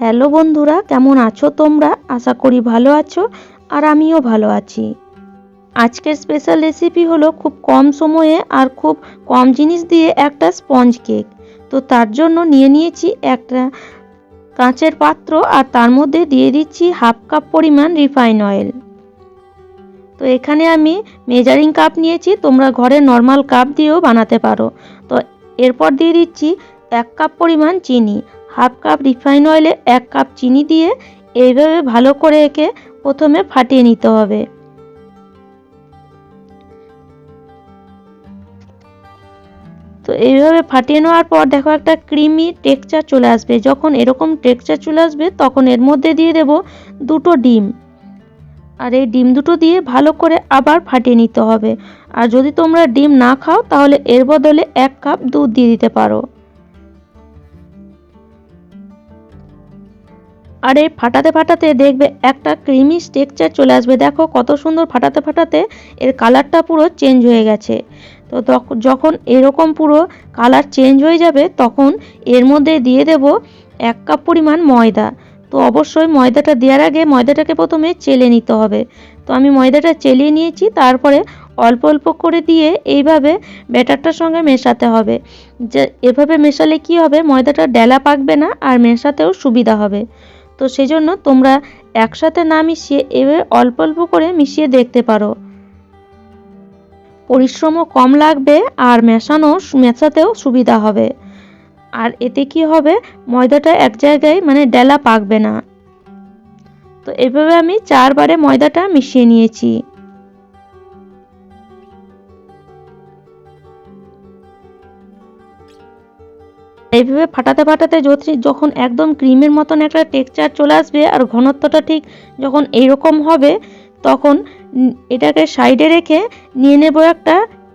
Hello বন্ধুরা, কেমন আছো তোমরা? আশা করি ভালো আছো আর আমিও ভালো আছি। আজকের স্পেশাল রেসিপি হলো খুব কম সময়ে আর খুব কম জিনিস দিয়ে একটা স্পঞ্জ কেক তো তার জন্য নিয়ে নিয়েছি একটা কাঁচের পাত্র আর তার মধ্যে দিয়ে দিচ্ছি হাফ কাপ পরিমাণ রিফাইন অয়েল তো এখানে আমি মেজারিং কাপ নিয়েছি, তোমরা ঘরে নর্মাল কাপ দিয়েও বানাতে পারো। তো এরপর দিয়ে দিচ্ছি এক কাপ পরিমাণ চিনি। হাফ কাপ রিফাইন অয়েলে এক কাপ চিনি দিয়ে এইভাবে ভালো করে একে প্রথমে ফাটিয়ে নিতে হবে। তো এইভাবে ফাটিয়ে নেওয়ার পর দেখো একটা ক্রিমি টেক্সচার চলে আসবে। যখন এরকম টেক্সচার চলে আসবে, তখন এর মধ্যে দিয়ে দেব দুটো ডিম। আর এই ডিম দুটো দিয়ে ভালো করে আবার ফাটিয়ে নিতে হবে। আর যদি তোমরা ডিম না খাও, তাহলে এর বদলে এক কাপ দুধ দিয়ে দিতে পারো। আর এই ফাটাতে ফাটাতে দেখবে একটা ক্রিমি টেক্সচার চলে আসবে। দেখো কত সুন্দর ফাটাতে ফাটাতে এর কালারটা পুরো চেঞ্জ হয়ে গেছে। তো যখন এরকম পুরো কালার চেঞ্জ হয়ে যাবে, তখন এর মধ্যে দিয়ে দেব এক কাপ পরিমাণ ময়দা। তো অবশ্যই ময়দাটা দেওয়ার আগে ময়দাটাকে প্রথমে চেলে নিতে হবে। তো আমি ময়দাটা চেলিয়ে নিয়েছি, তারপরে অল্প অল্প করে দিয়ে এইভাবে ব্যাটারটার সঙ্গে মেশাতে হবে। যে, এভাবে মেশালে কি হবে? ময়দাটা ডেলা পাকবে না আর মেশাতেও সুবিধা হবে। তো সেই জন্য তোমরা একসাথে না মিশিয়ে এভাবে অল্প অল্প করে মিশিয়ে দেখতে পারো। পরিশ্রমও কম লাগবে আর মেশানো মেশাতেও সুবিধা হবে। আর এতে কি হবে? ময়দাটা এক জায়গায় মানে ডেলা পাকবে না। তো এভাবে আমি চারবারে ময়দাটা মিশিয়ে নিয়েছি। এইভাবে ফাটাতে ফাটাতে যখন একদম ক্রিমের মতন একটা টেক্সচার চলে আসবে আর ঘনত্বটা ঠিক যখন এইরকম হবে, তখন এটাকে সাইডে রেখে নিয়ে নেব একটা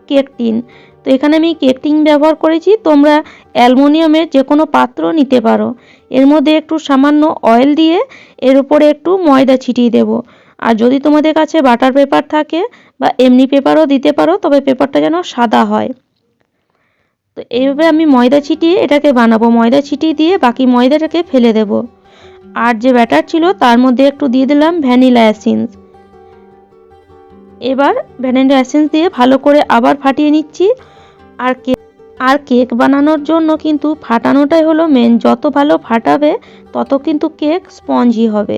কেক টিন তো এখানে আমি কেক টিন ব্যবহার করেছি, তোমরা অ্যালমোনিয়ামের যে কোনো পাত্র নিতে পারো। এর মধ্যে একটু সামান্য অয়েল দিয়ে এর উপরে একটু ময়দা ছিটিয়ে দেব। আর যদি তোমাদের কাছে বাটার পেপার থাকে বা এমনি পেপারও দিতে পারো, তবে পেপারটা যেন সাদা হয়। তো এইভাবে আমি ময়দা ছিটিয়ে এটাকে বানাবো। ময়দা ছিটিয়ে দিয়ে বাকি ময়দাটাকে ফেলে দেব। আর যে ব্যাটার ছিল, তার মধ্যে একটু দিয়ে দিলাম ভ্যানিলা অ্যাসেন্স এবার ভ্যানিলা অ্যাসেন্স দিয়ে ভালো করে আবার ফাটিয়ে নিচ্ছি। আর কেক আর কেক বানানোর জন্য কিন্তু ফাটানোটাই হলো মেন যত ভালো ফাটাবে, তত কিন্তু কেক স্পঞ্জি হবে।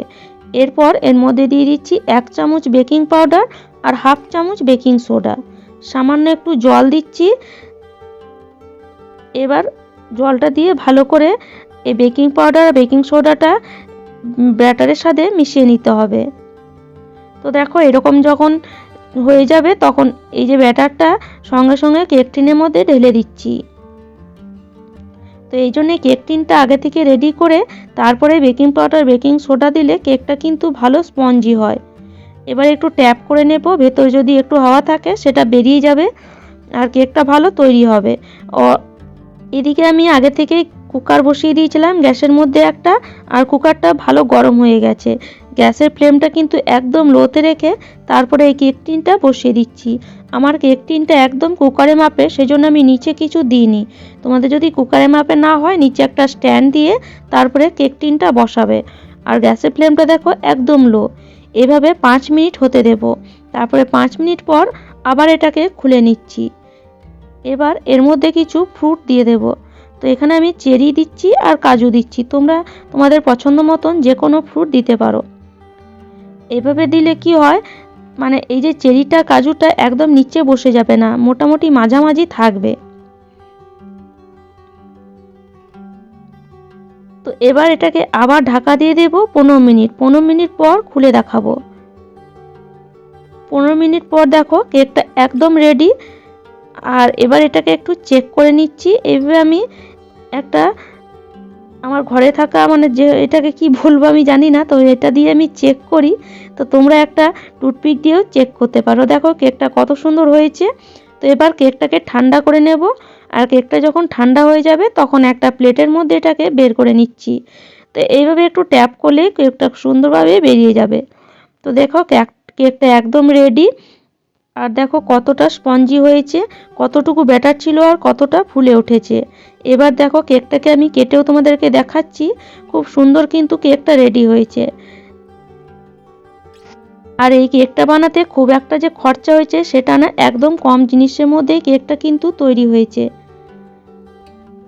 এরপর এর মধ্যে দিয়ে দিচ্ছি এক চামচ বেকিং পাউডার আর হাফ চামচ বেকিং সোডা। সামান্য একটু জল দিচ্ছি। এবার জলটা দিয়ে ভালো করে এই বেকিং পাউডার আর বেকিং সোডাটা ব্যাটারের সাথে মিশিয়ে নিতে হবে। তো দেখো এরকম যখন হয়ে যাবে তখন এই যে ব্যাটারটা সঙ্গে সঙ্গে কেক টিনের মধ্যে ঢেলে দিচ্ছি। তো এই জন্যে কেক টিনটা আগে থেকে রেডি করে তারপরে বেকিং পাউডার বেকিং সোডা দিলে কেকটা কিন্তু ভালো স্পঞ্জি হয়। এবার একটু ট্যাপ করে নেব, ভেতর যদি একটু হাওয়া থাকে সেটা বেরিয়ে যাবে আর কেকটা ভালো তৈরি হবে। এদিকে আমি আগে থেকে কুকার বসিয়ে দিয়েছিলাম, গ্যাসের মধ্যে একটা, আর কুকারটা ভালো গরম হয়ে গেছে। গ্যাসের ফ্লেমটা কিন্তু একদম লোতে রেখে তারপরে এই কেক টিনটা বসিয়ে দিচ্ছি। আমার কেক টিনটা একদম কুকারে মাপে, সেজন্য আমি নিচে কিছু দিইনি। তোমাদের যদি কুকারে মাপে না হয়, নিচে একটা স্ট্যান্ড দিয়ে তারপরে কেক টিনটা বসাবে। আর গ্যাসের ফ্লেমটা দেখো একদম লো। এভাবে পাঁচ মিনিট হতে দেব। তারপরে পাঁচ মিনিট পর আবার এটাকে খুলে নিচ্ছি। এবার এর মধ্যে কিছু ফ্রুট দিয়ে দেব। তো এখানে আমি চেরি দিচ্ছি আর কাজু দিচ্ছি। তোমরা তোমাদের পছন্দ মতন যে কোনো ফ্রুট দিতে পারো। এভাবে দিলে কি হয়? মানে এই যে চেরিটা, কাজুটা একদম নিচে বসে যাবে না, মোটামুটি মাঝামাঝি থাকবে। তো এবার এটাকে আবার ঢাকা দিয়ে দেব পনেরো মিনিট। পনেরো মিনিট পর খুলে দেখাবো। পনেরো মিনিট পর দেখো কেকটা একদম রেডি আর এবার এটাকে একটু চেক করে নিচ্ছি। এভাবে আমি একটা আমার ঘরে থাকা মানে যে এটাকে কি বলব আমি জানি না, তো এটা দিয়ে আমি চেক করি। তো তোমরা একটা টুথপিক দিয়েও চেক করতে পারো। দেখো কেকটা কত সুন্দর হয়েছে। তো এবার কেকটাকে ঠান্ডা করে নেব। আর কেকটা যখন ঠান্ডা হয়ে যাবে, তখন একটা প্লেটের মধ্যে এটাকে বের করে নিচ্ছি। তো এইভাবে একটু ট্যাপ করলে কেকটা সুন্দরভাবে বেরিয়ে যাবে। তো দেখো কেক কেকটা একদম রেডি আর দেখো কতটা স্পঞ্জি হয়েছে, কতটুকু ব্যাটার ছিল আর কতটা ফুলে উঠেছে। এবার দেখো কেকটাকে আমি কেটেও তোমাদেরকে দেখাচ্ছি, খুব সুন্দর কিন্তু কেকটা রেডি হয়েছে। আর এই কেকটা বানাতে খুব একটা যে খরচা হয়েছে সেটা না, একদম কম জিনিসের মধ্যেই কেকটা কিন্তু তৈরি হয়েছে।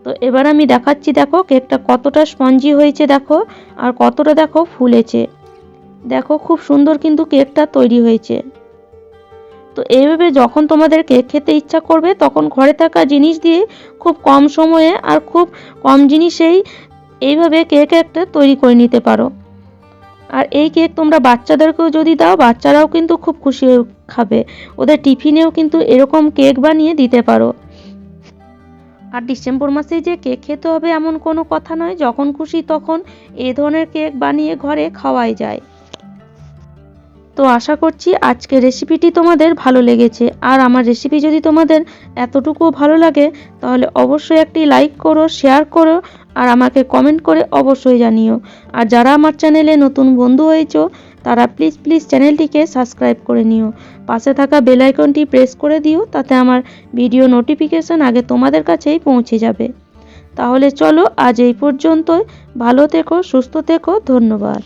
তো এবার আমি দেখাচ্ছি দেখো কেকটা কতটা স্পঞ্জি হয়েছে দেখো, আর কতটা দেখো ফুলেছে। দেখো খুব সুন্দর কিন্তু কেকটা তৈরি হয়েছে। তো এইভাবে যখন তোমাদের কেক খেতে ইচ্ছা করবে, তখন ঘরে থাকা জিনিস দিয়ে খুব কম সময়ে আর খুব কম জিনিসেই এইভাবে কেক একটা তৈরি করে নিতে পারো। আর এই কেক তোমরা বাচ্চাদেরকেও যদি দাও, বাচ্চারাও কিন্তু খুব খুশি খাবে। ওদের টিফিনেও কিন্তু এরকম কেক বানিয়ে দিতে পারো। আর ডিসেম্বর মাসে যে কেক খেতে হবে এমন কোনো কথা নয়, যখন খুশি তখন এই ধরনের কেক বানিয়ে ঘরে খাওয়াই যায়। তো আশা করছি আজকে রেসিপিটি তোমাদের ভালো লেগেছে। আর আমার রেসিপি যদি তোমাদের এতটুকু ভালো লাগে, তাহলে অবশ্যই একটি লাইক করো শেয়ার করো, আর আমাকে কমেন্ট করে অবশ্যই জানিও। আর যারা আমার চ্যানেলে নতুন বন্ধু হয়েছো, তারা প্লিজ প্লিজ চ্যানেলটিকে সাবস্ক্রাইব করে নিও। পাশে থাকা বেল আইকনটি প্রেস করে দিও, তাতে আমার ভিডিও নোটিফিকেশন আগে তোমাদের কাছেই পৌঁছে যাবে। তাহলে চলো আজ এই পর্যন্তই। ভালো থেকো, সুস্থ থেকো, ধন্যবাদ।